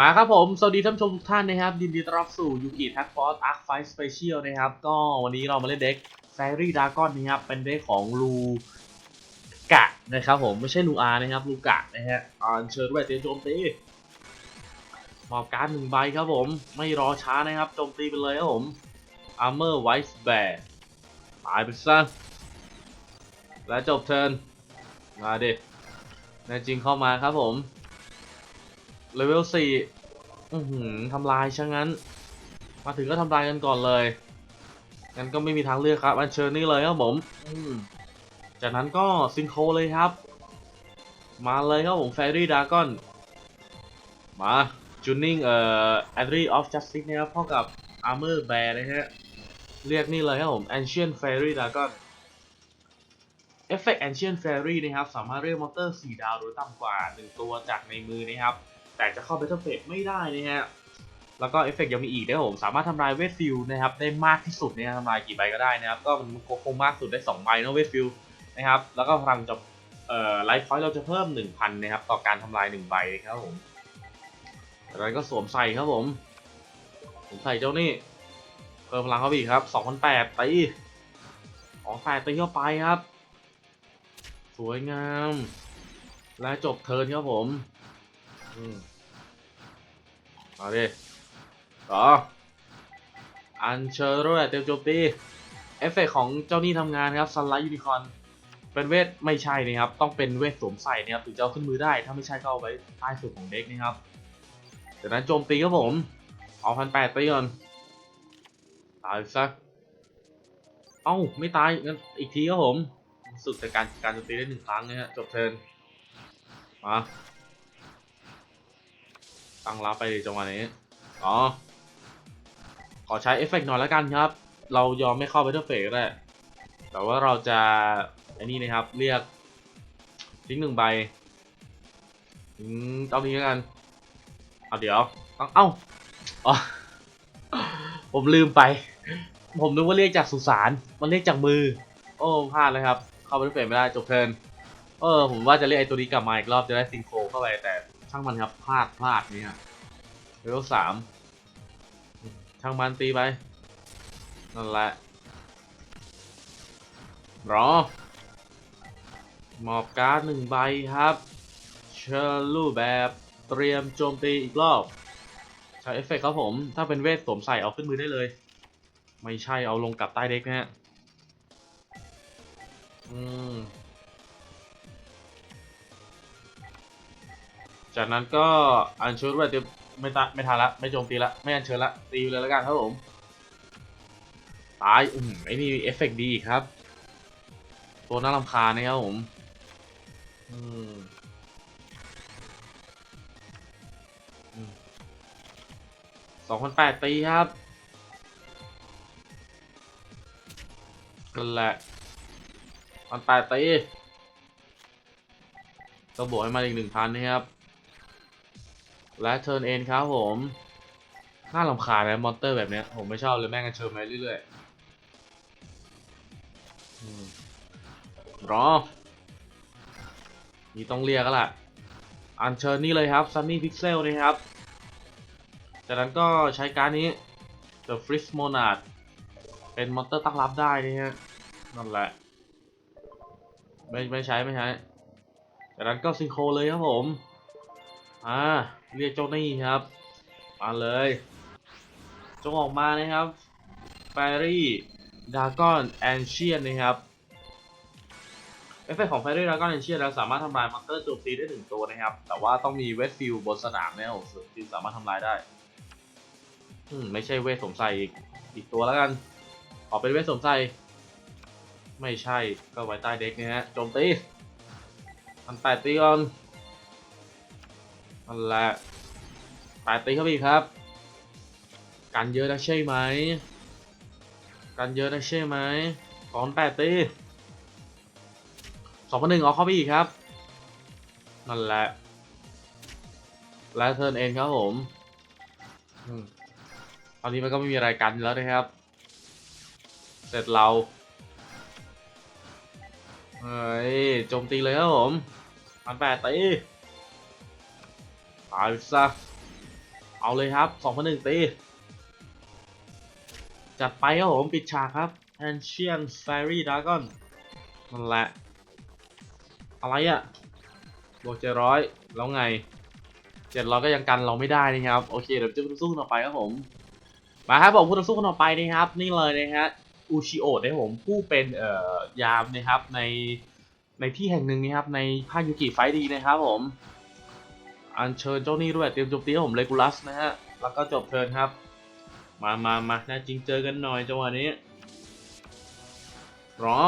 มาครับผม สวัสดีท่านผู้ชมทุกท่านนะครับยินดีต้อนรับสู่ยูกิแท็กฟอสอาร์คไฟสเปเชียลนะครับ ก็วันนี้เรามาเล่นเด็กแฟรี่ดากอนนะครับ เป็นเด็กของลูกะนะครับผม ไม่ใช่ลูอานะครับ ลูกะนะฮะอ่านเชิญด้วยเตรียมโจมตีมอบการ์ดหนึ่งใบครับผม ไม่รอช้านะครับ โจมตีไปเลยครับผม Armor White Bear ตายไปซะและจบเทิร์นมาดิแน่จริงเข้ามาครับผม เลเวลสี่อือหือทำลายช่างงั้น มาถึงก็ทำลายกันก่อนเลยงั้นก็ไม่มีทางเลือกครับ อันเชิญนี่เลยครับผมอืมจากนั้นก็ซิงโครเลยครับ มาเลยครับผมแฟรี่ดากอน มาจูนิ่งเอ่อ a d r y of Justice นะครับเท่ากับ Armor Bear นะฮะ เรียกนี่เลยครับผม Ancient Fairy Dragon เอฟเฟกต์ Ancient Fairy นะครับ สามารถเรียกมอนเตอร์ 4 ดาวหรือต่ำกว่า 1 ตัวจากในมือนะครับ แต่จะเข้า Battle Phase ไม่ได้นะฮะแล้วก็เอฟเฟกต์ยังมีอีกนะครับผมสามารถทำลายเวทฟิลนะครับได้มากที่สุดเนี่ยทำลายกี่ใบก็ได้นะครับก็มันคงมากสุดได้2ใบเนอะเวทฟิลนะครับแล้วก็พลังจะเอ่อไลฟ์พอยต์เราจะเพิ่ม 1,000นะครับต่อการทำลาย1ใบครับผมจากนั้นก็สวมใส่ครับผมสวมใส่เจ้านี่เพิ่มพลังเข้าไปอีกครับ2,008ตี2,8ตีเข้าไปครับ สวยงาม และจบเทิร์นครับผมอืม มาดิต่ออันเชอร์โรยเต็มโจมตีเอฟเฟกต์ของเจ้านี่ทำงานครับซันไลท์ยูนิคอนเป็นเวทไม่ใช่นะครับ ต้องเป็นเวทสวมใส่นะครับถึงจะเอาขึ้นมือได้ ถ้าไม่ใช่ก็เอาไว้ใต้สุดของเด็กนะครับจากนั้นโจมตีครับผมเอาพันแปดตีก่อนตายซะเอ้าไม่ตายงั้นอีกทีครับผมสุดแต่การการโจมตีได้หนึ่งครั้งนะฮะจบเทิร์นมา ตั้งรับไปจังหวะนี้ อ๋อ ขอใช้เอฟเฟกต์หน่อยแล้วกันครับ เรายอมไม่เข้าไปเทอร์เฟกก็ได้ แต่ว่าเราจะไอ้นี่นะครับ เรียกทิ้งหนึ่งใบอืมเอานี้แล้วกัน เอาเดี๋ยวต้องเอ้าอ๋อผมลืมไป ผมนึกว่าเรียกจากสุสาน มันเรียกจากมือ โอ้พลาดเลยครับ เข้าไปเฟรมไม่ได้จบเทิร์นเออผมว่าจะเรียกไอ้ตัวนี้กลับมาอีกรอบจะได้ซิงโครเข้าไปแต่ ช่างมันครับพลาดพลาดนี่ฮะเลเวลสามช่างมันตีไป นั่นแหละรอหมอบการ์ดหนึ่งใบครับ เชอร์ลูแบบเตรียมโจมตีอีกรอบ ใช้เอฟเฟกต์ครับผม ถ้าเป็นเวทสวมใส่เอาขึ้นมือได้เลย ไม่ใช่เอาลงกลับใต้เด็กนะฮะ อืม จากนั้นก็อัญเชิญไว้เต็มไม่ตาไม่ทันละไม่โจมตีละไม่อัญเชิญละตีเลยแล้วกันครับผมตายอืมไอ้นี่เอฟเฟกต์ดีอีกครับ ตัวน่ารำคาญนะครับผมอืมสองพันแปดตีครับนั่นแหละพันแปดตีก็บวกให้มาอีกหนึ่งพันนะครับ และเทิร์นเอ็นครับผมน่าลำคาญนะมอนเตอร์แบบเนี้ยผมไม่ชอบเลยแม่งกันเชิญมาเรื่อยๆอืมรอนี่ต้องเรียกแล้วล่ะ อันเชิญนี่เลยครับซันนี่พิกเซลนะครับ จากนั้นก็ใช้การนี้ The Frizz Monad เป็นมอนเตอร์ตั้งรับได้นี่ฮะนั่นแหละ ไม่ไม่ใช้ไม่ใช้จากนั้นก็ซิงโครเลยครับผม อ่า เรียกเจ้าหนี้ครับมาเลยจงออกมานะครับ f a i r y Dragon Ancient นะครับเอฟเฟกต์ของ Fairy Dragon Ancient เราสามารถทำลายมอนเตอร์โจมตีได้หนึ่งตัวนะครับ แต่ว่าต้องมีเวทฟิลบนสนามเนี่ยถึงสามารถทำลายได้อืมไม่ใช่เวทสมใส่อีกอีกตัวแล้วกันขอเป็นเวทสมใส่ไม่ใช่ก็ไว้ใต้เด็กนี่ยฮะโจมตีมันแปดตีก่อน นั่นแหละแปดตีเข้าไปอีกครับ กันเยอะนะใช่ไหม กันเยอะนะใช่ไหมสองแปดตีสองพันหนึ่งเอาเข้าไปอีกครับ นั่นแหละ และเทิร์นเอ็นครับผมอืมตอนนี้มันก็ไม่มีอะไรกันแล้วนะครับ เสร็จเราเฮ้ยโจมตีเลยครับผมมันแปดตี ตายซะเอาเลยครับสองพันหนึ่งตี จัดไปครับผม ปิดฉากครับ Ancient Fairy Dragon นั่นแหละ อะไรอะบวกเจ็ดร้อยแล้วไงเจ็ดร้อยก็ยังกันเราไม่ได้นะครับ โอเค เดี๋ยวจะสู้กันต่อไปครับผม มาครับผมผู้ต่อสู้คนต่อไปนะครับ นี่เลยนะฮะอูชิโอะนะครับผมผู้เป็นเอ่อยามนะครับในในที่แห่งหนึ่งนะครับในภาคยูกิไฟดีนะครับผม อัญเชิญเจ้านี่ด้วยเตรียมโจมตีผมเลกูลัสนะฮะ แล้วก็จบเทิร์นครับ มามามาแน่จริงเจอกันหน่อยจังหวะนี้ รอ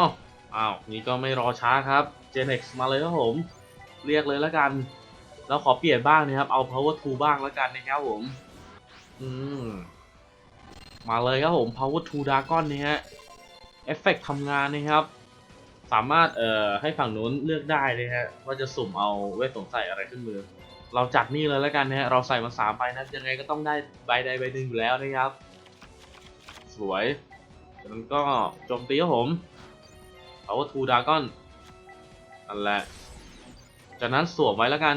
อ้าว นี่ก็ไม่รอช้าครับ Genex มาเลยครับผม เรียกเลยแล้วกัน แล้วขอเปลี่ยนบ้างนะครับ เอา Power 2บ้างแล้วกันนะครับผม อืม มาเลยครับผม Power 2 Dragon นี่ฮะ เอฟเฟกทำงานนะครับสามารถเอ่อให้ฝั่งนู้นเลือกได้เลยฮะว่าจะสุ่มเอาเวทสวมใส่อะไรขึ้นมือ เราจัดนี่เลยแล้วกันนะฮะเราใส่มาสามใบนะยังไงก็ต้องได้ใบใดใบหนึ่งอยู่แล้วนะครับ สวยจากนั้นก็โจมตีครับผม Power 2 Dragon นั่นแหละจากนั้นสวมไว้แล้วกัน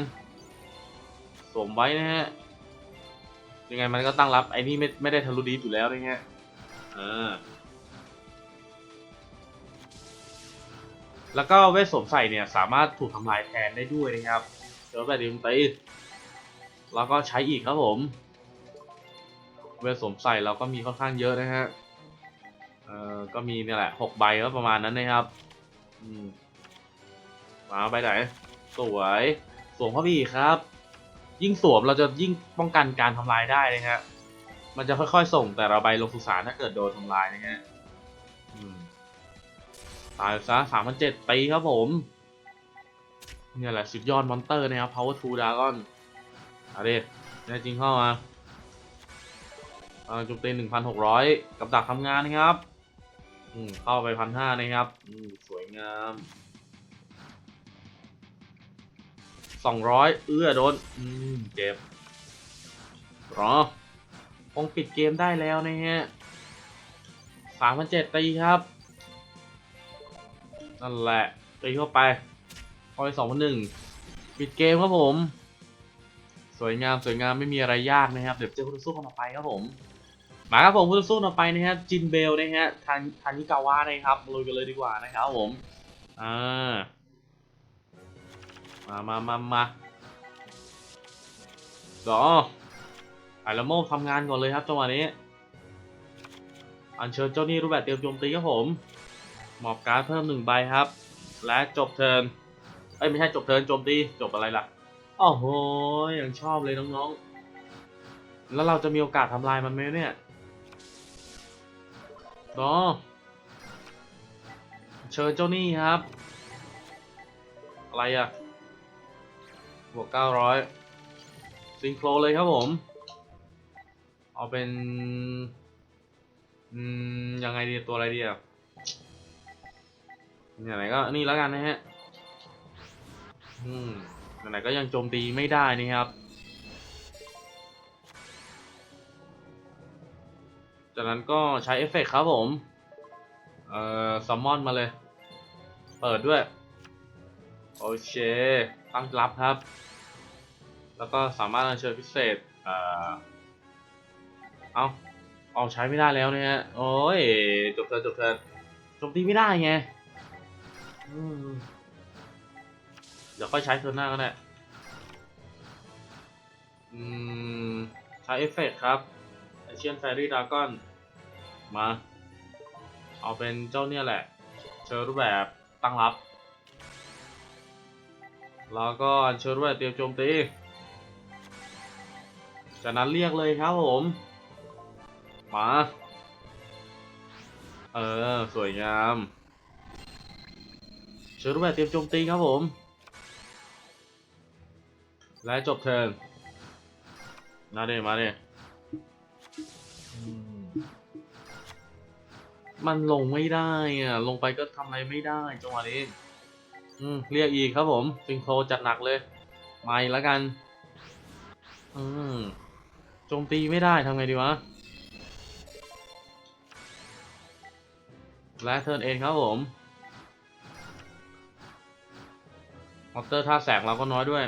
สวมไว้นะฮะยังไงมันก็ตั้งรับไอ้นี่ไม่ไม่ได้ทะลุดีอยู่แล้วนะฮะอ่าแล้วก็เวทสวมใส่เนี่ยสามารถถูกทำลายแทนได้ด้วยนะครับ เจอแบบดิมตีแล้วก็ใช้อีกครับผม เวทสวมใส่เราก็มีค่อนข้างเยอะนะฮะ เอ่อ ก็มีนี่แหละหกใบก็ประมาณนั้นนะครับ อืม มาใบไหน สวย สวมเข้าไปอีกครับ ยิ่งสวมเราจะยิ่งป้องกันการทำลายได้นะฮะ มันจะค่อยๆส่งแต่ละใบลงสุสานถ้าเกิดโดนทำลายนะฮะ อืม ตายซะสามพันเจ็ดตีครับผม เนี่ยแหละสุดยอดมอนเตอร์นะครับ power 2 dragon เอาดิแน่จริงเข้ามาจุดตีหนึ่งพันหกร้อยกับดักทำงานนะครับ อืมเข้าไปพันห้านะครับ อืมสวยงามสองร้อยเอื้อโดน อืมเจ็บรอคงปิดเกมได้แล้วนะฮะสามพันเจ็ดตีครับ นั่นแหละตีเข้าไป พอยสองพันหนึ่งปิดเกมครับผม สวยงามสวยงามไม่มีอะไรยากนะครับ เดี๋ยวเจอคู่ต่อสู้คนต่อไปครับผมมาครับผมคู่ต่อสู้ต่อไปนะฮะจินเบลนะฮะทันทันิกาวะนะครับลุยกันเลยดีกว่านะครับผมอ่ามามามามาดอไอละโมทำงานก่อนเลยครับจังหวะนี้ อัญเชิญเจ้าหนี้รูปแบบเตรียมโจมตีครับผม หมอบการ์ดเพิ่มหนึ่งใบครับ และจบเทิร์น อ้ยไม่ใช่จบเทิร์นโจมตีจบอะไรล่ะโอ้โหยังชอบเลยน้องๆ แล้วเราจะมีโอกาสทำลายมันไหมเนี่ยรอเชิญเจ้าหนี้ครับ อะไรอะบวกเก้าร้อยซิงโครเลยครับผม เอาเป็น อืม ยังไงดีตัวอะไรดีอะไหนก็นี่แล้วกันนะฮะ อืมไหนๆก็ยังโจมตีไม่ได้นะครับ จากนั้นก็ใช้เอฟเฟกต์ครับผม เอ่อซัมมอนมาเลย เปิดด้วย โอเคตั้งรับครับ แล้วก็สามารถอัญเชิญพิเศษ เอ่อ เอาเอาใช้ไม่ได้แล้วนะฮะ โอ้ย จบเทิร์นจบเทิร์นโจมตีไม่ได้ไง อืม ดี๋ยวค่อยใช้เทอร์นหน้าก็ได้ อืม ใช้เอฟเฟกต์ครับเชียนแฟรี่ดากอน มา เอาเป็นเจ้าเนี่ยแหละ เชิญรูปแบบตั้งรับ แล้วก็เชิญรูปแบบเตรียมโจมตี จากนั้นเรียกเลยครับผม มา เออ สวยงามเชิญรูปแบบเตรียมโจมตีครับผม และจบเทิร์นมาเดมาเดมันลงไม่ได้อะ ลงไปก็ทำอะไรไม่ได้จังหวะนี้อืมเรียกอีกครับผมซิงโครจัดหนักเลยมาอีกแล้วกัน อืมโจมตีไม่ได้ทำไงดีวะ และเทิร์นเอ็นครับผมมอเตอร์ท่าแสงเราก็น้อยด้วย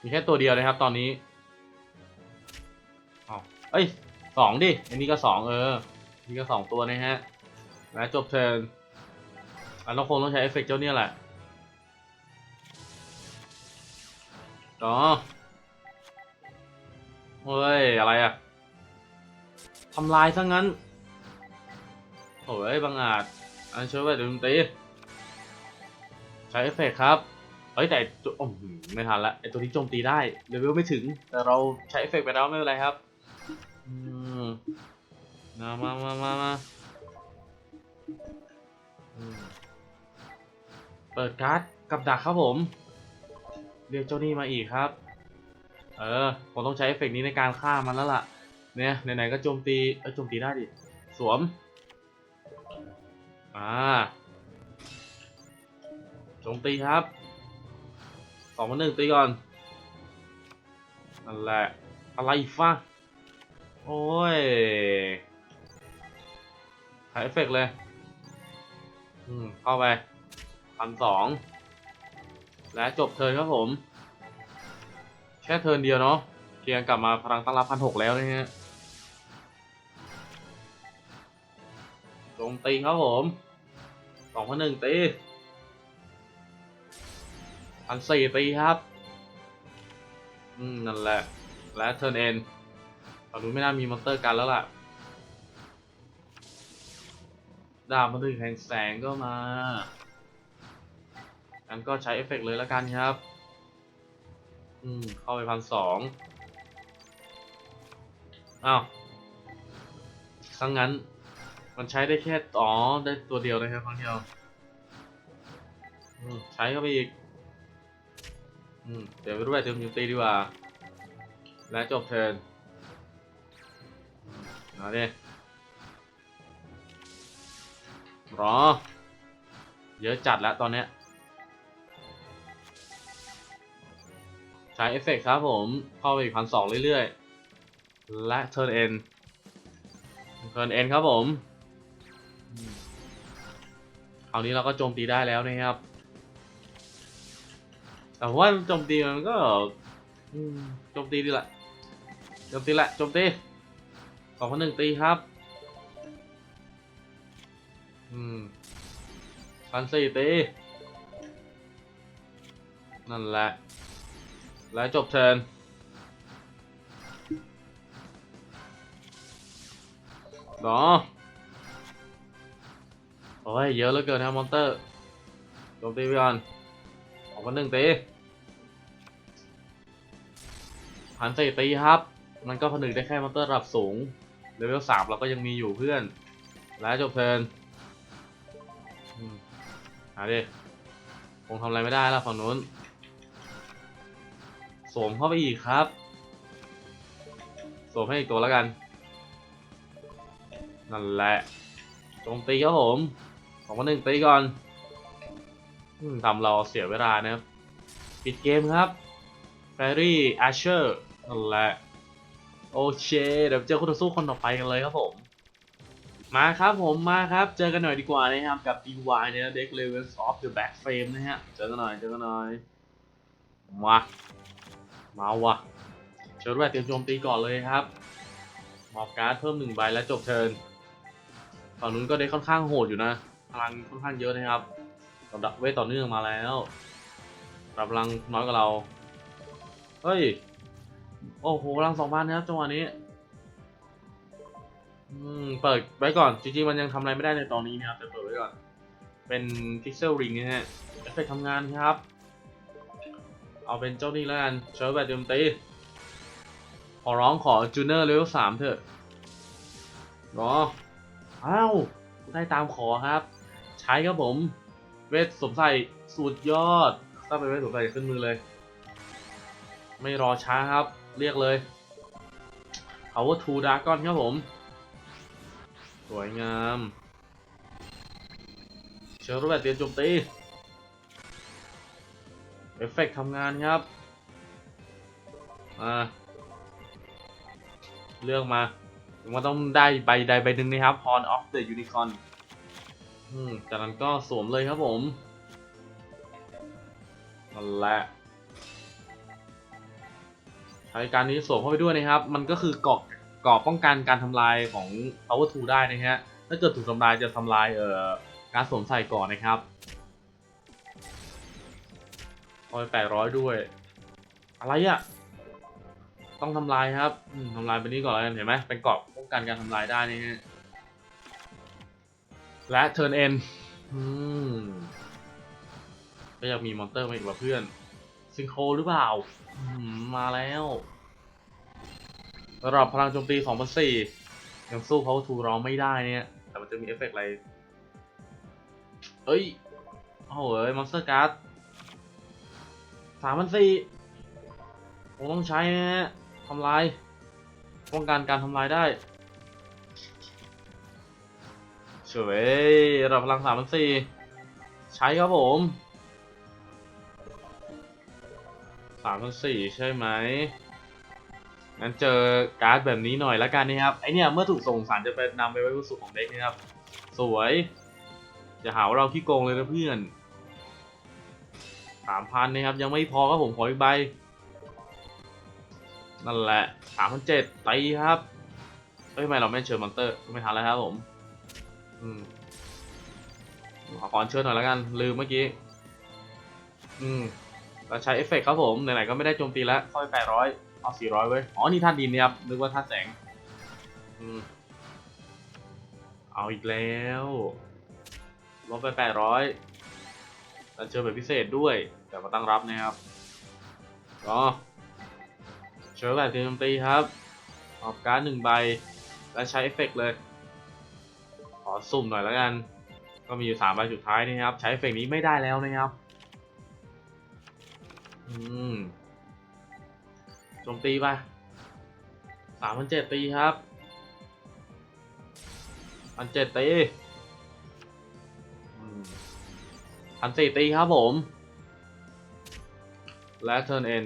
มีแค่ตัวเดียวนะครับ ตอนนี้อ๋อเอ้ยสองดิ อันนี้ก็สองเออ นี่ก็สองตัวนะฮะ แล้วจบเทิร์นอันเราคงต้องใช้เอฟเฟกต์เจ้าเนี่ยแหละอ๋อเฮ้ย อะไรอะทำลายซะงั้นโอ้ยบางอาจ อันช่วยไปดูดนตรีใช้เอฟเฟกต์ครับ เฮ้ยแต่ตัวโอ้โหไม่ทันละไอตัวนี้โจมตีได้เลเวลไม่ถึง แต่เราใช้เอฟเฟกต์ไปแล้วไม่เป็นไรครับอืมมามามามามาอืมเปิดการ์ดกับดักครับผม เรียกเจ้านี่มาอีกครับ เออผมต้องใช้เอฟเฟกต์นี้ในการฆ่ามันแล้วล่ะ เนี่ยไหนๆก็โจมตีเอ้ยโจมตีได้ดิสวมอ่าโจมตีครับ องพันหนึ่งตีก่อนนั่นแหละอะไรฟ้าโอ้ยหายเอฟเฟกเลย อืม เข้าไปพันสอง และจบเทิร์นครับผม แค่เทิร์นเดียวเนาะเพียงกลับมาพลังตั้งรับพันหกแล้วนะฮะโจมตีครับผมสองพันหนึ่งตี พันสี่ตีครับ อืม นั่นแหละ และเทิร์นเอ็นเราดูไม่น่ามีมอนเตอร์กันแล้วล่ะ ดาบมันถึงแห่งแสงก็มางั้นก็ใช้เอฟเฟกต์เลยล้วกันครับ อืม เข้าไปพันสองอ้าวทั้งนั้นมันใช้ได้แค่ อ๋อ ได้ตัวเดียวนะครับครั้งเดียวใช้เข้าไปอีก อืมเดี๋ยวไปรู้แบบเติมยูตีดีกว่า และจบเทิร์นมาดิรอ เยอะจัดแล้วตอนเนี้ยใช้เอฟเฟกต์ครับผม เข้าไปอีกพันสองเรื่อยๆ และเทิร์นเอ็นเทิร์นเอ็นครับผมคราวนี้เราก็โจมตีได้แล้วนะครับ แต่ว่าโจมตีมันก็โจมตีดีละโจมตีละโจมตีสองพันหนึ่งตีครับ อืมพันสี่ตี นั่นแหละ แล้วจบเทิร์นเนาะโอ้ย เยอะเหลือเกินนะมอนเตอร์โจมตีไปก่อน องพันหนึ่งตีพันสี่ตีครับ มันก็ผนึกได้แค่มอนเตอร์ระดับสูงเลเวลสามเราก็ยังมีอยู่เพื่อน แล้วจบเทิร์นหาดิ คงทำอะไรไม่ได้แล้วฝั่งนู้น สวมเข้าไปอีกครับ สวมให้อีกตัวแล้วกัน นั่นแหละโจมตีครับผมสองพันหนึ่งตีก่อน ทำเราเสียเวลานะครับ ปิดเกมครับ Fairy Asher นั่นแหละโอเค เดี๋ยวเจอคู่ต่อสู้คนต่อไปกันเลยครับผม มาครับผมมาครับ เจอกันหน่อยดีกว่านะครับ กับ DY เนี่ย Deck Levels of the Back Frame นะฮะ เจอกันหน่อย เจอกันหน่อย มา มาวะเชิญแวดเตรียมโจมตีก่อนเลยครับมอบการ์ดเพิ่มหนึ่งใบแล้วจบเทิร์นฝั่งนู้นก็ได้ค่อนข้างโหดอยู่นะ พลังค่อนข้างเยอะนะครับ สำหรับเวทต่อเนื่องมาแล้วรับพลังน้อยกว่าเรา เฮ้ย โอ้โหพลังสองพันนะครับจังหวะนี้ อืม เปิดไว้ก่อน จริงๆ มันยังทำอะไรไม่ได้ในตอนนี้นะครับ แต่เปิดไว้ก่อน เป็นพิกเซลริงนะฮะเอฟเฟกทำงานครับ เอาเป็นเจ้านี่แล้วกันเชิญแบบเต็มตีขอร้องขอจูเนอร์เลเวลสามเถอะรออ้าว ได้ตามขอครับ ใช้ครับผม เวทสมใส่สุดยอดถ้าเป็นเวทสมใส่ขึ้นมือเลย ไม่รอช้าครับ เรียกเลย Power 2 Dragon ครับผม สวยงาม เชิญรูปแบบเตรียมโจมตี เอฟเฟกต์ทำงานครับ อ่าเลือกมามันต้องได้ใบใดใบหนึ่งนะครับ Horn of the Unicorn อืมจากนั้นก็สวมเลยครับผมนั่นแหละใช้การนี้สวมเข้าไปด้วยนะครับ มันก็คือเกาะเกาะป้องกันการทำลายของ power 2ได้นะฮะ ถ้าเกิดถูกทำลายจะทำลายเอ่อการสวมใส่ก่อนนะครับเอาไปแปดร้อยด้วย อะไรอะ่ะ ต้องทำลายครับอืมทำลายไปนี้ก่อนแล้วกันเห็นไหมเป็นเกาะป้องกันการทำลายได้นี่ฮะ และเทิร์นเอ็นก็ยังมีมอนเตอร์มาอีกว่าเพื่อน ซิงโครหรือเปล่ามมาแล้วระดับพลังโจมตี2004ยังสู้เขาทูร้องไม่ได้เนี่ย แต่มันจะมีเอฟเฟกต์อะไร เอ้ย โอ้โหมอนสเตอร์การ์ดสามพันสี่ผมต้องใช้นะฮะทำลายป้องกันการทำลายได้ เฉยระดับพลังสามพันสี่ใช้ครับผมสามพันสี่ใช่ไหมงั้นเจอการ์ดแบบนี้หน่อยละกันนะครับ ไอเนี่ยเมื่อถูกส่งสารจะไปนำไปไว้บนสุดของเด็กนะครับ สวยอย่าหาว่าเราขี้โกงเลยนะเพื่อนสามพันนะครับ ยังไม่พอครับผมขออีกใบ นั่นแหละสามพันเจ็ดตีครับเอ้ยทำไมเราไม่เชิญมอนเตอร์ไม่ทันแล้วครับผม อืมขอขอเชิญหน่อยแล้วกัน ลืมเมื่อกี้ อืมเราใช้เอฟเฟกต์ครับผม ไหนๆก็ไม่ได้โจมตีแล้วเข้าไปแปดร้อยเอาสี่ร้อยไว้ยอ๋อ นี่ท่าตุดินเนี่ยครับ นึกว่าท่าตุแสง อืม เอาอีกแล้วลบไปแปดร้อยแล้วเจอแบบพิเศษด้วย แต่มาตั้งรับนะครับก็เชิญแบบโจมตีครับ ออกการ์ดหนึ่งใบ แล้วใช้เอฟเฟกต์เลยข อสุ่มหน่อยแล้วกัน ก็มีอยู่สามใบสุดท้ายนะครับ ใช้เฟกนี้ไม่ได้แล้วนะครับ อืมโจมตีไปสามพันเจ็ดตีครับพันเจ็ดตีพันสี่ตีครับผม และเทิร์นเอ็น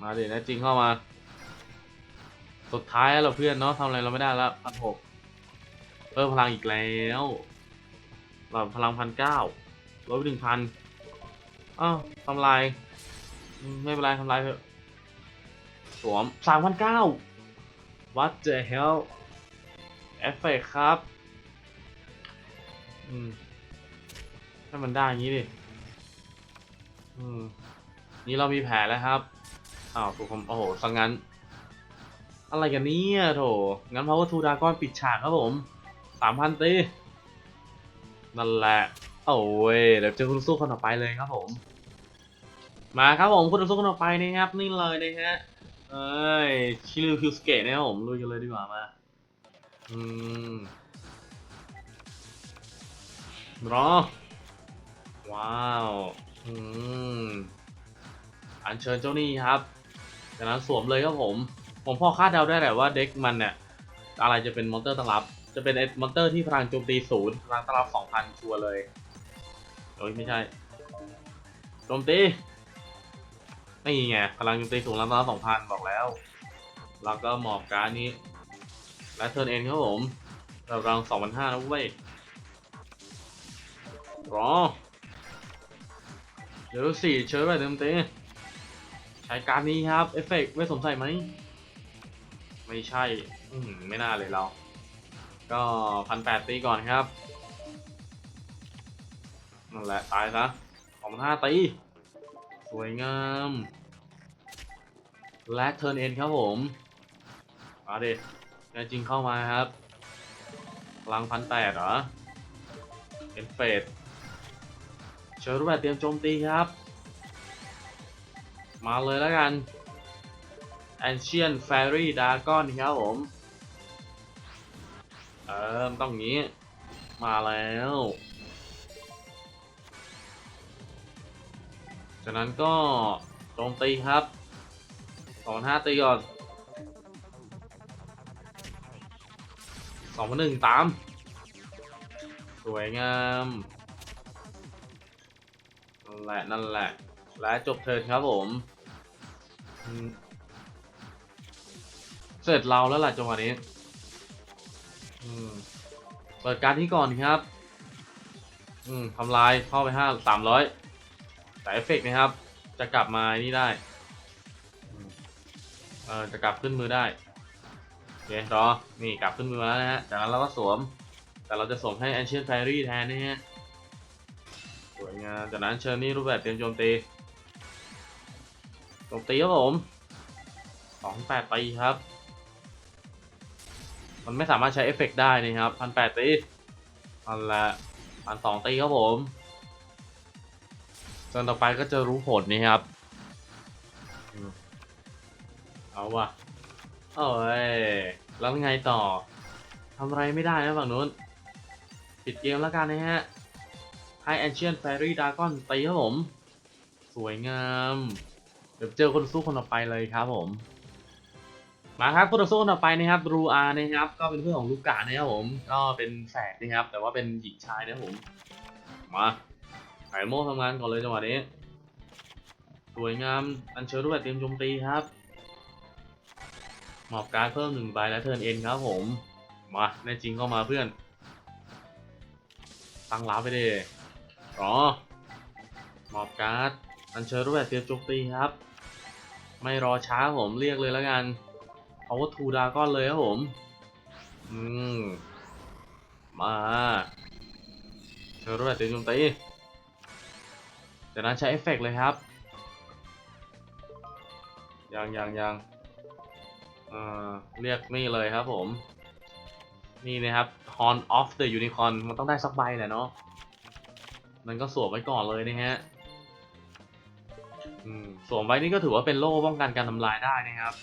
มาดินะจริงเข้ามา สุดท้ายแล้วเราเพื่อนเนาะทำอะไรเราไม่ได้แล้วพันหกเพิ่มพลังอีกแล้วเราพลังพันเก้าลบไปหนึ่งพันอ้าวทำลายอืมไม่เป็นไรทำลายเถอะสวมสามพันเก้า What the hell เอฟเฟกครับอืมให้มันได้อย่างนี้ดิอืมนี่เรามีแผลแล้วครับอ้าวถูกคำโอ้โหสังงั้น อะไรกันเนี่ยโถ งั้น Power 2 Dragon ปิดฉากครับผมสามพันตีนั่นแหละ โอ้ย เดี๋ยวเจอคุณสู้คนต่อไปเลยครับผม มาครับผมคุณสู้คนต่อไปนะครับนี่เลยนะฮะ เอ้ย ชิลิคิวสเกะนะครับผมลุยกันเลยดีกว่ามา อืมรอว้าว อืม อัญเชิญเจ้านี่ครับจากนั้นสวมเลยครับผม ผมพอคาดเดาได้แหละว่าเด็กมันเนี่ยอะไรจะเป็นมอนเตอร์ตั้งรับ จะเป็นไอ้มอนเตอร์ที่พลังโจมตีศูนย์พลังตั้งรับสองพันชัวร์เลยโอ้ยไม่ใช่โจมตีนี่ไงพลังโจมตีศูนย์พลังตั้งรับสองพันบอกแล้ว แล้วก็หมอบการนี้ และเทิร์นเอ็นครับผมเรารังสองพันห้าแล้วเว้ยรอเดี๋ยวสี่เชิญไปเต็มเต็ใช้การนี้ครับ เอฟเฟกต์ไม่สมใส่ไหม ไม่ใช่ อืมไม่น่าเลยเรา ก็พันแปดตีก่อนครับ นั่นแหละ ตายซะสองห้าตี สวยงามและเทิร์นเอ็นครับผม มาเดิแน่จริงเข้ามาครับพลังพันแปดเหรอ เอ็นเฟดเชิญรูปแบบเตรียมโจมตีครับ มาเลยแล้วกัน Ancient Fairy Dragon ครับผม เออต้องงี้ มาแล้ว จากนั้นก็โจมตีครับสองห้าตีก่อนสองพันหนึ่งตาม สวยงามนั่นแหละนั่นแหละ และจบเทิร์นครับผม เสร็จเราแล้วล่ะจังหวะนี้เปิดการที่ก่อนครับ อืมทำลายเข้าไปห้าสามร้อยแต่เอฟเฟกนะครับ จะกลับมานี่ได้เออจะกลับขึ้นมือได้โอเครอนี่กลับขึ้นมือแล้วนะฮะจากนั้นเราก็สวม แต่เราจะสวมให้ Ancient Fairy แทนนะฮะสวยงามจากนั้นเชิญนี่รูปแบบเตรียมโจมตีโจมตีครับผมสองแปดตีครับ มันไม่สามารถใช้เอฟเฟกต์ได้นะครับพันแปดตีพันละพันสองตีครับผมจนต่อไปก็จะรู้ผลนี่ครับ เอาว่ะเอ้ย แล้วไงต่อทำอะไรไม่ได้นะฝั่งนู้น ปิดเกมแล้วกันนะฮะให้ Ancient Fairy Dragon ตีครับผม สวยงาม เดี๋ยวเจอคนสู้คนต่อไปเลยครับผม มาครับคู่ต่อสู้คนต่อไปนะครับรูอานะครับก็เป็นเพื่อนของลูกกานะครับผมก็เป็นแฝดนะครับ แต่ว่าเป็นหญิงชายนะครับผมมาไข่โม่ทำงานก่อนเลยจังหวะนี้สวยงามอันเชิญรูปแบบเตรียมโจมตีครับหมอบการดเพิ่มหนึ่งใบและเทิร์นเอ็นครับผมมาแน่จริงเข้ามาเพื่อน ตั้งรับไปดิรอหมอบการ์ดอันเชิญรูปแบบเตรียมโจมตีครับ ไม่รอช้าผมเรียกเลยแล้วกัน power to dragon เลยครับผม อืม มาเชิญรูปแบบเตียมโจมตีจากนั้นใช้เอฟเฟกต์เลยครับ ยังยังยังเอ่อเรียกนี่เลยครับผม นี่นะครับ Horn of the Unicorn มันต้องได้สักใบแหละเนาะ มันก็สวมไว้ก่อนเลยนะฮะสวมไว้นี่ก็ถือว่าเป็นโล่ป้องกันการทำลายได้นะครับ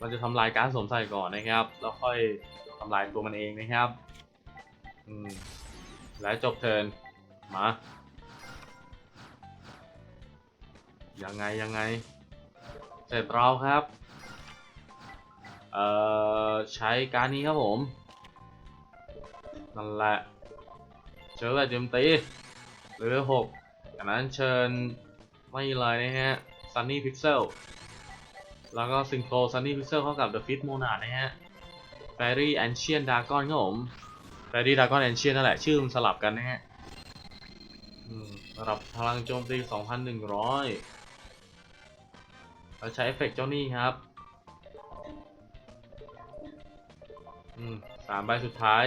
มันจะทำลายการสวมใส่ก่อนนะครับ แล้วค่อยทำลายตัวมันเองนะครับ อืม และจบเทิร์น มา ยังไงยังไง เสร็จเราครับ เอ่อ ใช้การนี้ครับผม นั่นแหละเชิญแบบเจมตีเลเวลหกจากนั้นเชิญไม่เลยนะฮะ Sunny Pixel แล้วก็ Synchro Sunny Pixel เข้ากับ The Fit Monarch นะฮะ Fairy Ancient Dragon ครับผม Fairy Dragon Ancient นั่นแหละ ชื่อมันสลับกันนะฮะอืมระดับพลังโจมตี 2,100เราใช้เอฟเฟกต์เจ้านี่ครับอืมสามใบสุดท้าย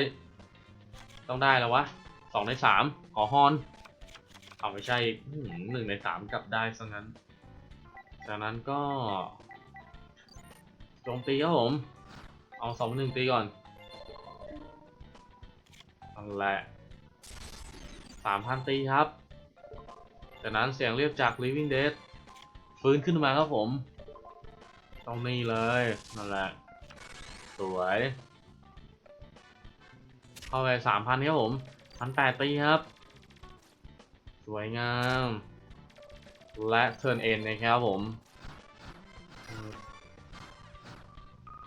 ต้องได้แล้ววะสองในสามขอฮอน เอาไม่ใช่อื้อหือหนึ่งในสามกลับได้ซะงั้น จากนั้นก็ โจมตีครับผม เอาสองหนึ่งตีก่อนนั่นแหละสามพันตีครับ จากนั้นเสียงเรียกจาก Living Dead ฟื้นขึ้นมาครับผม ตรงนี้เลยนั่นแหละ สวย เข้าไปสามพันครับผมพันแปดตีครับ สวยงาม และเทิร์นเอ็นนะครับผม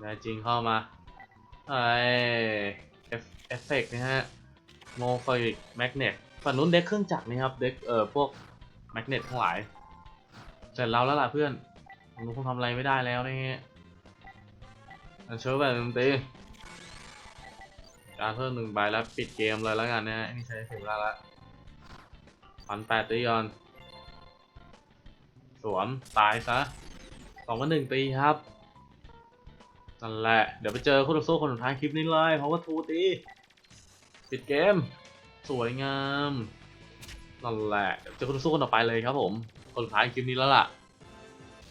อืมได้จริงเข้ามาไอเอฟเอฟเฟกต์นะฮะโมไฟกแมกเนตฝั่งนู้นเด็กเครื่องจักรนะครับเด็กเอ่อพวกแมกเนตทั้งหลายเสร็จแล้วแล้วล่ะเพื่อนผมคงทำอะไรไม่ได้แล้วนะฮะอันเชิญแบบดนตรีการเพิ่มหนึ่งใบแล้วปิดเกมเลยแล้วกันนะฮะนี่ใช้ถึงแล้วละพันแปดตีก่อนสวมตายซะสองพันหนึ่งตีครับ นั่นแหละ เดี๋ยวไปเจอคู่ต่อสู้คนสุดท้ายคลิปนี้เลยเพราะว่าทูตีปิดเกม สวยงามนั่นแหละเดี๋ยวเจอคู่ต่อสู้คนต่อไปเลยครับผม คนสุดท้ายคลิปนี้แล้วล่ะ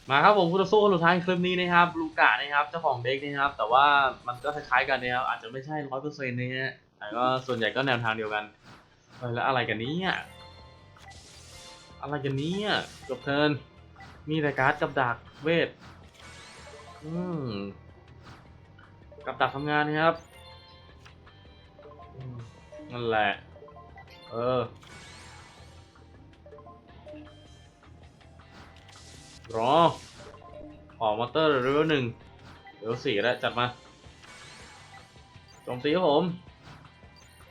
มาครับผมคู่ต่อสู้คนสุดท้ายคลิปนี้นะครับลูกานะครับเจ้าของเด็กนะครับ แต่ว่ามันก็คล้ายๆกันนะครับอาจจะไม่ใช่ร้อยเปอร์เซ็นต์นะฮะแต่ก็ส่วนใหญ่ก็แนวทางเดียวกันเฮ้ยแล้วอะไรกันนี้อะไรกันนี้จบเทิร์นมีแต่การ์ดกับดักเวทอืม กับดักทำงานนะครับนั่นแหละ เออ รอ ออกมอเตอร์เรเวหนึ่งเรเวสี่แล้ว จัดมาโจมตีครับผม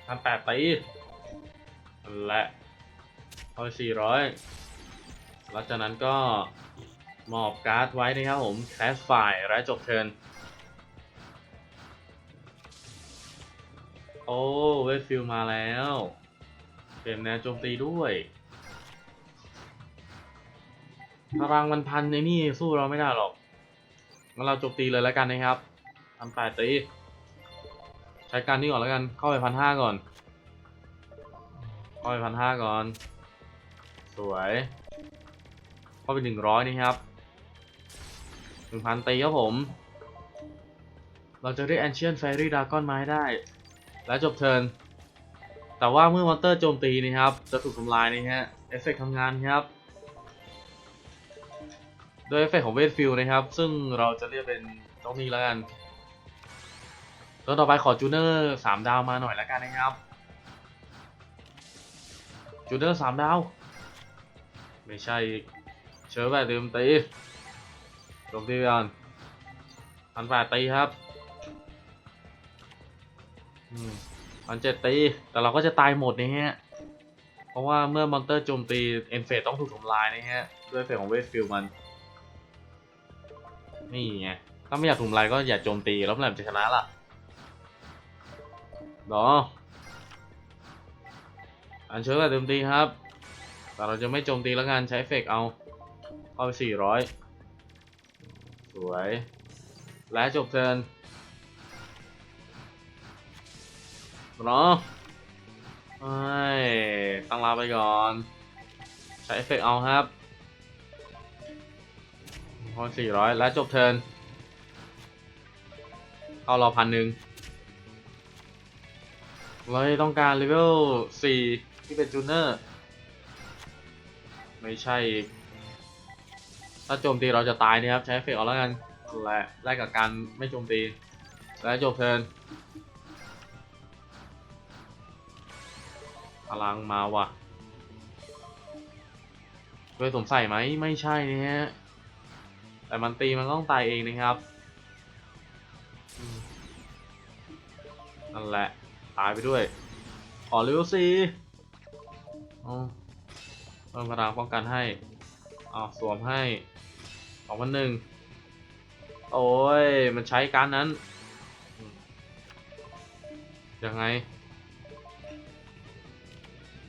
พันแปดตีนั่นแหละเอาไปสี่ร้อยหลังจากนั้นก็มอบการ์ดไว้นะครับผม แคสไฟล์และจบเทิร์น โอ้เวทฟิลมาแล้วเปลี่ยนแนวโจมตีด้วยพลังมันพันในนี่สู้เราไม่ได้หรอกงั้นเราโจมตีเลยแล้วกันนะครับพันแปดตีใช้การนี้ก่อนแล้วกัน เข้าไปพันห้าก่อน เข้าไปพันห้าก่อน สวย เข้าไปหนึ่งร้อยนี่ครับหนึ่งพันตีครับผม เราจะได้ Ancient Fairy Dragon มาให้ได้ และจบเทิร์นแต่ว่าเมื่อมอนเตอร์โจมตีนี่ครับ จะถูกทำลายนี่ฮะเอฟเฟกทำงานครับ โดยเอฟเฟกของเวทฟิลนะครับ ซึ่งเราจะเรียกเป็นตรงนี้แล้วกันตัวต่อไปขอจูเนอร์สามดาวมาหน่อยแล้วกันนะครับจูเนอร์สามดาว ไม่ใช่เชิญแบบเดิมตีลงตีก่อนพันแปดตีครับ พันเจ็ดตี แต่เราก็จะตายหมดนะฮะ เพราะว่าเมื่อมอนเตอร์โจมตีเอ็นเฟสต้องถูกทำลายนะฮะ ด้วยเฟเฟกต์ของเวทฟิลมัน นี่ไง ถ้าไม่อยากถูกทำลายก็อย่าโจมตี แล้วเมื่อไหร่มันจะชนะล่ะดออันเชิญแบบเดิมตีครับ แต่เราจะไม่โจมตีแล้วกันใช้เฟกเอา เข้าไปสี่ร้อยสวย และจบเทิร์น รอไม่ตั้งลาไปก่อน ใช้เอฟเฟกเอาครับพอสี่ร้อยและจบเทิร์นเข้ารอพันหนึ่งเราต้องการเลเวล4ที่เป็นจูเนอร์ ไม่ใช่อีกถ้าโจมตีเราจะตายนะครับ ใช้เอฟเฟกต์เอาแล้วกัน และแลกกับการไม่โจมตี และจบเทิร์น พลังมาว่ะด้วยสมใส่ไหมไม่ใช่นะฮะ แต่มันตีมันต้องตายเองนะครับ นั่นแหละ ตายไปด้วย ขอเลเวลสี่อ๋อเพิ่มพลังป้องกันให้อ๋อสวมให้สองพันหนึ่งโอ้ย มันใช้การนั้น ยังไง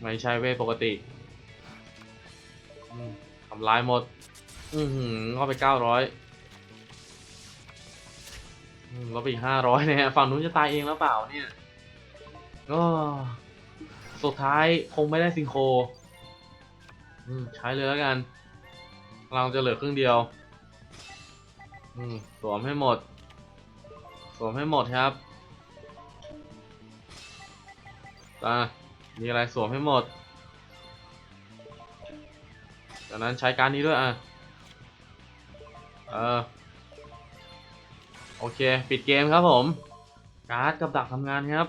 ไม่ใช่เวทปกติอืมทำลายหมด อือหือเข้าไปเก้าร้อยลบไปอีกห้าร้อยเนี่ยฝั่งนู้นจะตายเองแล้วเปล่าเนี่ยก็สุดท้ายคงไม่ได้ซิงโครอืมใช้เลยแล้วกันพลังจะเหลือครึ่งเดียวอืมสวมให้หมด สวมให้หมดครับอะ มีอะไรสวมให้หมด จากนั้นใช้การนี้ด้วยอะ เออ โอเค ปิดเกมครับผม การ์ดกับดักทำงานครับ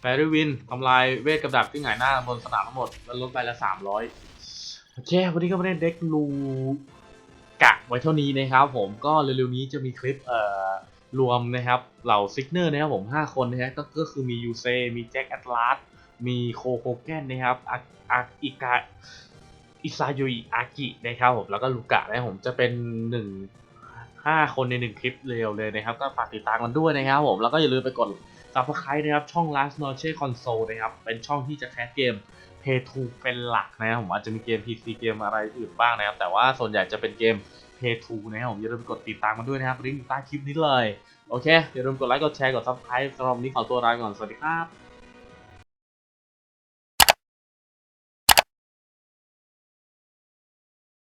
แฟรี่วินทำลายเวทกับดักที่หงายหน้าบนสนามทั้งหมดแล้วลดไปละสามร้อยโอเค วันนี้ก็ไม่ได้เด็กลูกะไว้เท่านี้นะครับผมก็เร็วๆนี้จะมีคลิปเอ่อรวมนะครับ เหล่าซิกเนอร์นะครับผม 5 คนนะฮะก็ก็คือมียูเซมีแจ็คแอตลาส มีโคโคแกนนะครับอาอาอิกาอิซาโยอิอากินะครับผมแล้วก็ลูกะนะครับผมจะเป็นหนึ่งห้าคนในหนึ่งคลิปเร็วเลยนะครับ ก็ฝากติดตามกันด้วยนะครับผมแล้วก็อย่าลืมไปกดซับสไครต์นะครับ ช่อง Last Noche Console นะครับ เป็นช่องที่จะแคสเกม Pay to เป็นหลักนะครับผมอาจจะมีเกม PC เกมอะไรอื่นบ้างนะครับ แต่ว่าส่วนใหญ่จะเป็นเกม Pay to นะครับผมอย่าลืมกดติดตามกันด้วยนะครับลิงก์อยู่ใต้คลิปนี้เลย โอเค อย่าลืมกดไลค์กดแชร์กด Subscribe สำหรับวันนี้ขอตัวลาไปก่อนสวัสดีครับ